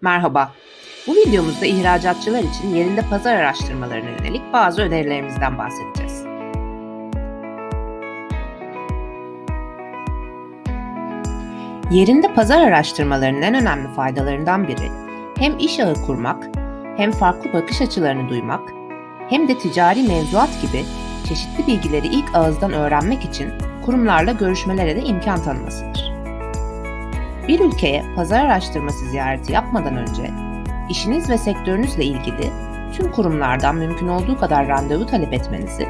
Merhaba. Bu videomuzda ihracatçılar için yerinde pazar araştırmalarına yönelik bazı önerilerimizden bahsedeceğiz. Yerinde pazar araştırmalarının en önemli faydalarından biri hem iş ağı kurmak, hem farklı bakış açılarını duymak, hem de ticari mevzuat gibi çeşitli bilgileri ilk ağızdan öğrenmek için kurumlarla görüşmelere de imkan tanımasıdır. Bir ülkeye pazar araştırması ziyareti yapmadan önce işiniz ve sektörünüzle ilgili tüm kurumlardan mümkün olduğu kadar randevu talep etmenizi,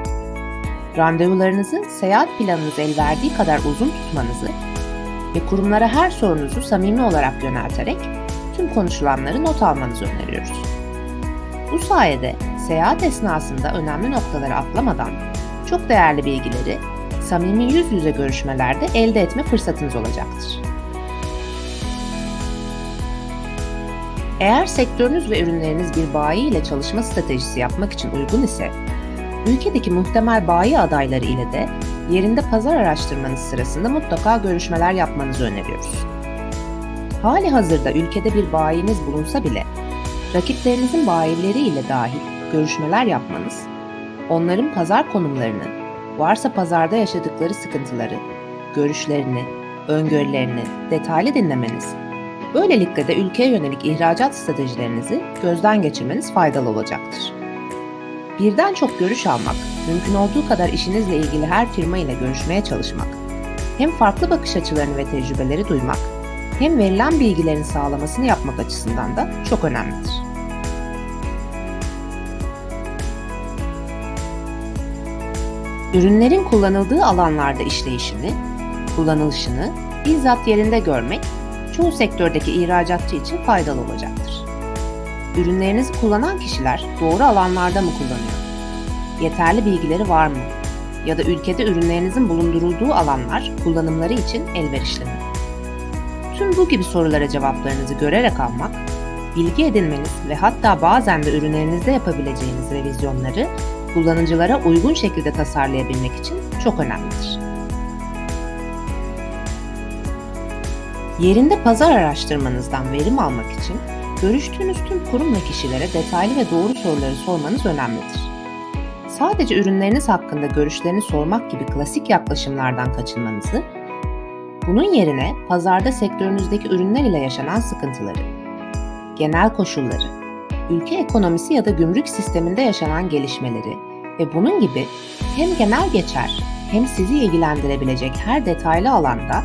randevularınızı seyahat planınız el verdiği kadar uzun tutmanızı ve kurumlara her sorunuzu samimi olarak yönelterek tüm konuşulanları not almanızı öneriyoruz. Bu sayede seyahat esnasında önemli noktaları atlamadan çok değerli bilgileri samimi yüz yüze görüşmelerde elde etme fırsatınız olacaktır. Eğer sektörünüz ve ürünleriniz bir bayi ile çalışma stratejisi yapmak için uygun ise, ülkedeki muhtemel bayi adayları ile de yerinde pazar araştırmanız sırasında mutlaka görüşmeler yapmanızı öneriyoruz. Hali hazırda ülkede bir bayiniz bulunsa bile, rakiplerinizin bayileri ile dahil görüşmeler yapmanız, onların pazar konumlarını, varsa pazarda yaşadıkları sıkıntıları, görüşlerini, öngörülerini detaylı dinlemeniz Böylelikle de ülkeye yönelik ihracat stratejilerinizi gözden geçirmeniz faydalı olacaktır. Birden çok görüş almak, mümkün olduğu kadar işinizle ilgili her firma ile görüşmeye çalışmak, hem farklı bakış açılarını ve tecrübeleri duymak, hem verilen bilgilerin sağlamasını yapmak açısından da çok önemlidir. Ürünlerin kullanıldığı alanlarda işleyişini, kullanılışını bizzat yerinde görmek çoğu sektördeki ihracatçı için faydalı olacaktır. Ürünlerinizi kullanan kişiler doğru alanlarda mı kullanıyor? Yeterli bilgileri var mı? Ya da ülkede ürünlerinizin bulundurulduğu alanlar kullanımları için elverişli mi? Tüm bu gibi sorulara cevaplarınızı görerek almak, bilgi edinmeniz ve hatta bazen de ürünlerinizde yapabileceğiniz revizyonları kullanıcılara uygun şekilde tasarlayabilmek için çok önemlidir. Yerinde pazar araştırmanızdan verim almak için görüştüğünüz tüm kurum ve kişilere detaylı ve doğru soruları sormanız önemlidir. Sadece ürünleriniz hakkında görüşlerini sormak gibi klasik yaklaşımlardan kaçınmanızı, bunun yerine pazarda sektörünüzdeki ürünler ile yaşanan sıkıntıları, genel koşulları, ülke ekonomisi ya da gümrük sisteminde yaşanan gelişmeleri ve bunun gibi hem genel geçer hem sizi ilgilendirebilecek her detaylı alanda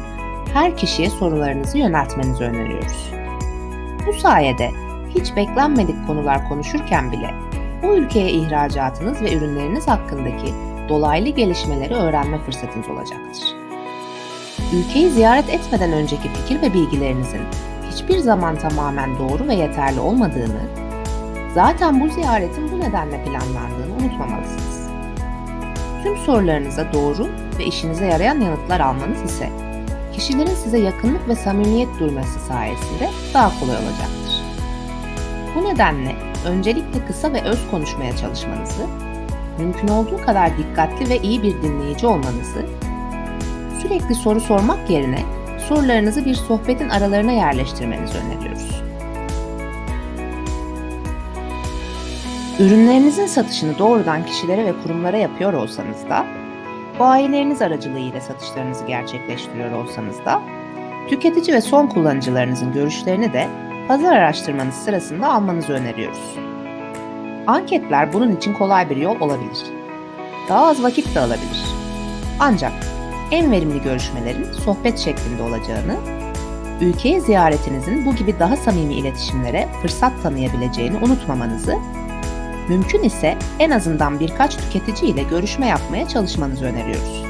her kişiye sorularınızı yöneltmenizi öneriyoruz. Bu sayede hiç beklenmedik konular konuşurken bile o ülkeye ihracatınız ve ürünleriniz hakkındaki dolaylı gelişmeleri öğrenme fırsatınız olacaktır. Ülkeyi ziyaret etmeden önceki fikir ve bilgilerinizin hiçbir zaman tamamen doğru ve yeterli olmadığını, zaten bu ziyaretin bu nedenle planlandığını unutmamalısınız. Tüm sorularınıza doğru ve işinize yarayan yanıtlar almanız ise kişilerin size yakınlık ve samimiyet duyması sayesinde daha kolay olacaktır. Bu nedenle öncelikle kısa ve öz konuşmaya çalışmanızı, mümkün olduğu kadar dikkatli ve iyi bir dinleyici olmanızı, sürekli soru sormak yerine sorularınızı bir sohbetin aralarına yerleştirmenizi öneriyoruz. Ürünlerinizin satışını doğrudan kişilere ve kurumlara yapıyor olsanız da bayileriniz aracılığıyla satışlarınızı gerçekleştiriyor olsanız da, tüketici ve son kullanıcılarınızın görüşlerini de pazar araştırmanız sırasında almanızı öneriyoruz. Anketler bunun için kolay bir yol olabilir. Daha az vakit de alabilir. Ancak en verimli görüşmelerin sohbet şeklinde olacağını, ülkeye ziyaretinizin bu gibi daha samimi iletişimlere fırsat tanıyabileceğini unutmamanızı Mümkün ise en azından birkaç tüketici ile görüşme yapmaya çalışmanızı öneriyoruz.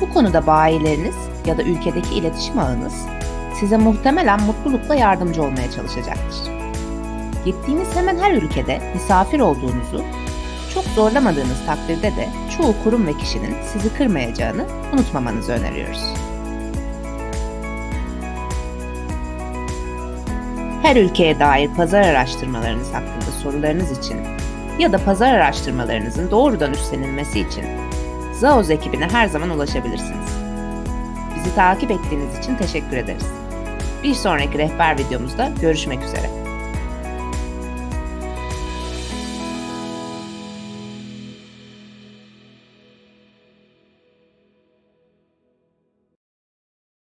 Bu konuda bayileriniz ya da ülkedeki iletişim ağınız size muhtemelen mutlulukla yardımcı olmaya çalışacaktır. Gittiğiniz hemen her ülkede misafir olduğunuzu, çok zorlamadığınız takdirde de çoğu kurum ve kişinin sizi kırmayacağını unutmamanızı öneriyoruz. Her ülkeye dair pazar araştırmalarınız hakkında sorularınız için ya da pazar araştırmalarınızın doğrudan üstlenilmesi için Zaoz ekibine her zaman ulaşabilirsiniz. Bizi takip ettiğiniz için teşekkür ederiz. Bir sonraki rehber videomuzda görüşmek üzere.